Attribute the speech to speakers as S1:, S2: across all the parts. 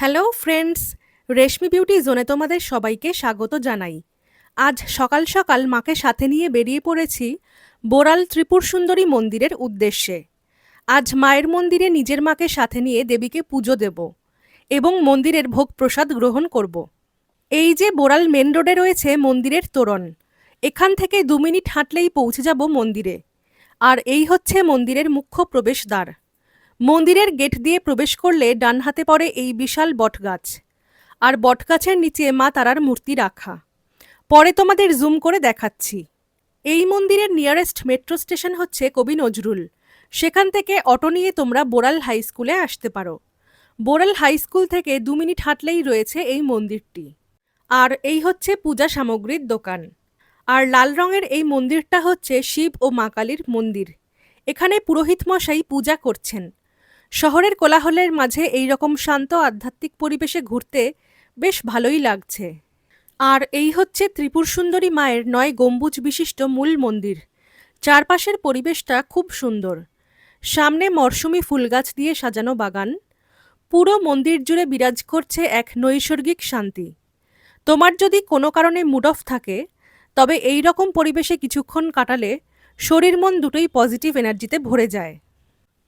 S1: Hello friends, রেশমি beauty জোনে তোমাদের সবাইকে স্বাগত জানাই। আজ সকাল সকাল মাকে সাথে নিয়ে বেরিয়ে পড়েছি বোরাল ত্রিপুর সুন্দরী মন্দিরের উদ্দেশ্যে। আজ মায়ের মন্দিরে নিজের মাকে সাথে নিয়ে দেবীকে পুজো দেব এবং মন্দিরের ভোগ প্রসাদ গ্রহণ করব। এই যে বোরাল মেন রোডে রয়েছে মন্দিরের তোরণ, এখান থেকে দু মিনিট হাঁটলেই পৌঁছে যাব মন্দিরে। আর এই হচ্ছে মন্দিরের মুখ্য প্রবেশদ্বার। মন্দিরের গেট দিয়ে প্রবেশ করলে ডান হাতে পড়ে এই বিশাল বটগাছ। আর বটগাছের নিচে মা তারার মূর্তি রাখা। পরে তোমাদের জুম করে দেখাচ্ছি। এই মন্দিরের নিয়ারেস্ট মেট্রো স্টেশন হচ্ছে কবি নজরুল। সেখান থেকে অটো নিয়ে তোমরা বোরাল হাই স্কুলে আসতে পারো। বোরাল হাই স্কুল থেকে দু মিনিট হাঁটলেই রয়েছে এই মন্দিরটি। আর এই হচ্ছে পূজা সামগ্রীর দোকান। আর লাল রঙের এই মন্দিরটা হচ্ছে শিব ও মা কালীর মন্দির। এখানে পুরোহিত মশাই পূজা করছেন। শহরের কোলাহলের মাঝে এই রকম শান্ত আধ্যাত্মিক পরিবেশে ঘুরতে বেশ ভালোই লাগছে। আর এই হচ্ছে ত্রিপুর সুন্দরী মায়ের নয় গম্বুজ বিশিষ্ট মূল মন্দির। চারপাশের পরিবেশটা খুব সুন্দর। সামনে মরশুমি ফুলগাছ দিয়ে সাজানো বাগান। পুরো মন্দির জুড়ে বিরাজ করছে এক নৈসর্গিক শান্তি। তোমার যদি কোনো কারণে মুড অফ থাকে, তবে এই রকম পরিবেশে কিছুক্ষণ কাটালে শরীর মন দুটোই পজিটিভ এনার্জিতে ভরে যায়।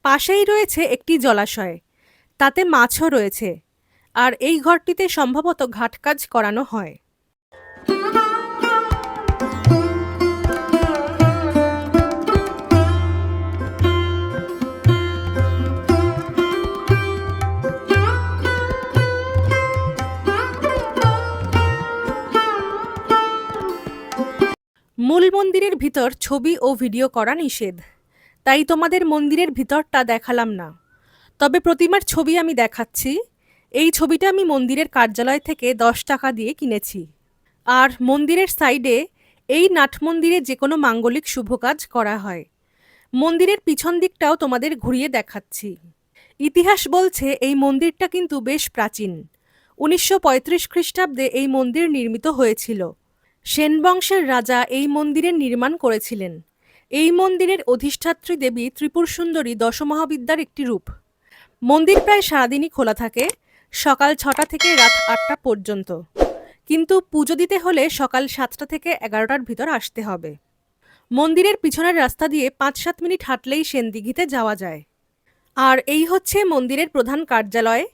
S1: পাশেই রয়েছে একটি জলাশয়। তাতে মাছও রয়েছে। আর এই ঘরটিতে সম্ভবত ঘাটকাজ করানো হয়। মূল মন্দিরের ভিতর ছবি ও ভিডিও করা নিষেধ। তাই তোমাদের মন্দিরের ভিতরটা দেখালাম না। তবে প্রতিমার ছবি আমি দেখাচ্ছি। এই ছবিটা আমি মন্দিরের কার্যালয় থেকে দশ টাকা দিয়ে কিনেছি। আর মন্দিরের সাইডে এই নাট মন্দিরে যে কোনো মাঙ্গলিক শুভ কাজ করা হয়। মন্দিরের পিছন দিকটাও তোমাদের ঘুরিয়ে দেখাচ্ছি। ইতিহাস বলছে এই মন্দিরটা কিন্তু বেশ প্রাচীন। উনিশশো পঁয়ত্রিশ খ্রিস্টাব্দে এই মন্দির নির্মিত হয়েছিল। সেন বংশের রাজা এই মন্দিরের নির্মাণ করেছিলেন। এই মন্দিরের অধিষ্ঠাত্রী দেবী ত্রিপুর সুন্দরী দশমহাবিদ্যার একটি রূপ। মন্দির প্রায় সারাদিনই খোলা থাকে, সকাল ছটা থেকে রাত আটটা পর্যন্ত। কিন্তু পুজো দিতে হলে সকাল সাতটা থেকে এগারোটার ভিতর আসতে হবে। মন্দিরের পিছনের রাস্তা দিয়ে পাঁচ সাত মিনিট হাঁটলেই সেনদিঘিতে যাওয়া যায়। আর এই হচ্ছে মন্দিরের প্রধান কার্যালয়।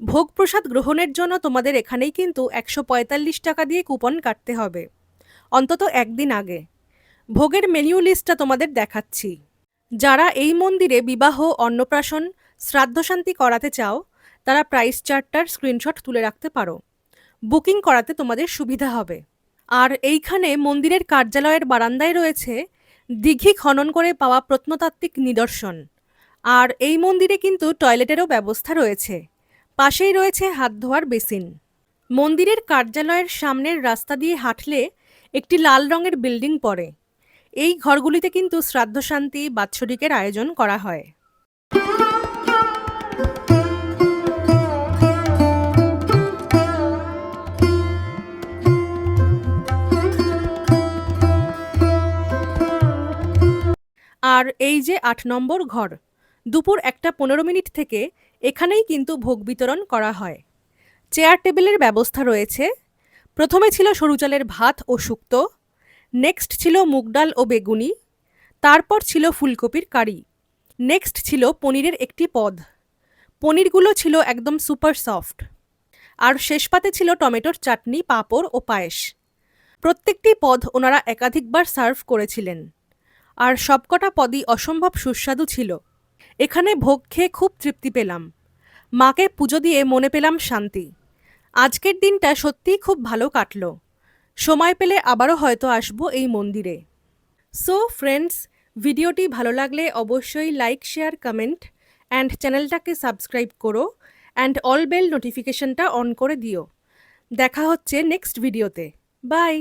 S1: ভোগ প্রসাদ গ্রহণের জন্য তোমাদের এখানেই কিন্তু একশো পঁয়তাল্লিশ টাকা দিয়ে কুপন কাটতে হবে। অন্তত একদিন আগে। ভোগের মেনিউ লিস্টটা তোমাদের দেখাচ্ছি। যারা এই মন্দিরে বিবাহ, অন্নপ্রাশন, শ্রাদ্ধশান্তি করাতে চাও, তারা প্রাইস চার্টটার স্ক্রিনশট তুলে রাখতে পারো। বুকিং করাতে তোমাদের সুবিধা হবে। আর এইখানে মন্দিরের কার্যালয়ের বারান্দায় রয়েছে দিঘি খনন করে পাওয়া প্রত্নতাত্ত্বিক নিদর্শন। আর এই মন্দিরে কিন্তু টয়লেটেরও ব্যবস্থা রয়েছে। পাশেই রয়েছে হাত ধোয়ার বেসিন মন্দিরের কার্যালয়ের সামনের রাস্তা দিয়ে হাঁটলে একটি লাল রঙের বিল্ডিং পড়ে। এই ঘরগুলিতে কিন্তু শ্রাদ্ধশান্তি, বাৎসরিকের আয়োজন করা হয়। আর এই যে আট নম্বর ঘর, দুপুর একটা পনেরো মিনিট থেকে এখানেই কিন্তু ভোগ বিতরণ করা হয়। চেয়ার টেবিলের ব্যবস্থা রয়েছে। প্রথমে ছিল সরু চালের ভাত ও শুক্তো নেক্সট ছিল মুগ ডাল ও বেগুনি, তারপর ছিল ফুলকপির কারি। নেক্সট ছিল পনিরের একটি পদ। পনিরগুলো ছিল একদম সুপার সফট আর শেষ পাতে ছিল টমেটোর চাটনি, পাঁপড় ও পায়েস। প্রত্যেকটি পদ ওনারা একাধিকবার সার্ভ করেছিলেন। আর সবকটা পদই অসম্ভব সুস্বাদু ছিল। এখানে ভোগ খেয়ে খুব তৃপ্তি পেলাম। মাকে পুজো দিয়ে মনে পেলাম শান্তি। আজকের দিনটা সত্যিই খুব ভালো কাটলো। সময় পেলে আবারও হয়তো আসব এই মন্দিরে। সো ফ্রেন্ডস ভিডিওটি ভালো লাগলে অবশ্যই লাইক শেয়ার কমেন্ট অ্যান্ড চ্যানেলটাকে সাবস্ক্রাইব করো অ্যান্ড অল বেল নোটিফিকেশনটা অন করে দিও। দেখা হচ্ছে নেক্সট ভিডিওতে বাই